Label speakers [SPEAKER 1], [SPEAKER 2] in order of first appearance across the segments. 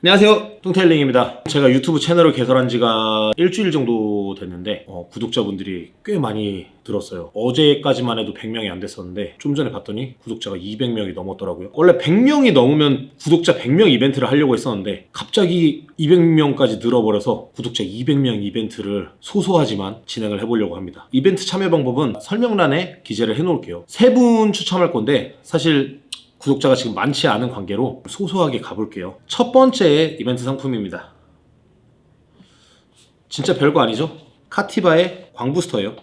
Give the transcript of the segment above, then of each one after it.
[SPEAKER 1] 안녕하세요. 뚱텔링입니다. 제가 유튜브 채널을 개설한 지가 일주일 정도 됐는데 어, 구독자분들이 꽤 많이 들었어요. 어제까지만 해도 100명이 안 됐었는데 좀 전에 봤더니 구독자가 200명이 넘었더라고요. 원래 100명이 넘으면 구독자 100명 이벤트를 하려고 했었는데 갑자기 200명까지 늘어버려서 구독자 200명 이벤트를 소소하지만 진행을 해보려고 합니다. 이벤트 참여 방법은 설명란에 기재를 해놓을게요. 세 분 추첨할 건데 사실 구독자가 지금 많지 않은 관계로 소소하게 가볼게요. 첫 번째 이벤트 상품입니다. 진짜 별거 아니죠? 카티바의 광부스터예요.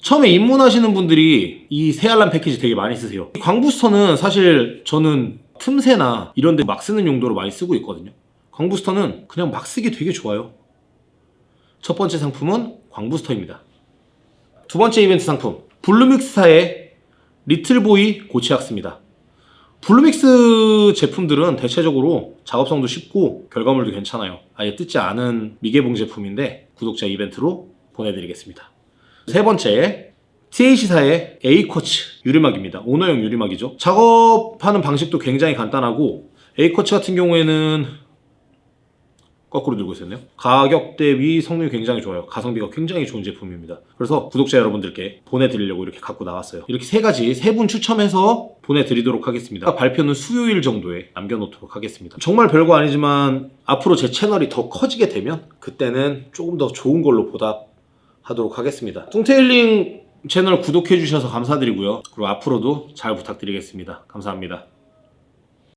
[SPEAKER 1] 처음에 입문하시는 분들이 이 새알람 패키지 되게 많이 쓰세요. 이 광부스터는 사실 저는 틈새나 이런 데 막 쓰는 용도로 많이 쓰고 있거든요. 광부스터는 그냥 막 쓰기 되게 좋아요. 첫 번째 상품은 광부스터입니다. 두 번째 이벤트 상품 블루믹스타의 리틀보이 고치약스입니다. 블루믹스 제품들은 대체적으로 작업성도 쉽고 결과물도 괜찮아요. 아예 뜯지 않은 미개봉 제품인데 구독자 이벤트로 보내드리겠습니다. 세 번째 TH사의 A쿼츠 유리막입니다. 오너용 유리막이죠. 작업하는 방식도 굉장히 간단하고 A쿼츠 같은 경우에는 거꾸로 들고 있었네요. 가격 대비 성능이 굉장히 좋아요. 가성비가 굉장히 좋은 제품입니다. 그래서 구독자 여러분들께 보내드리려고 이렇게 갖고 나왔어요. 이렇게 세 가지 세 분 추첨해서 보내드리도록 하겠습니다. 발표는 수요일 정도에 남겨놓도록 하겠습니다. 정말 별거 아니지만 앞으로 제 채널이 더 커지게 되면 그때는 조금 더 좋은 걸로 보답하도록 하겠습니다. 뚱테일링 채널 구독해 주셔서 감사드리고요. 그리고 앞으로도 잘 부탁드리겠습니다. 감사합니다.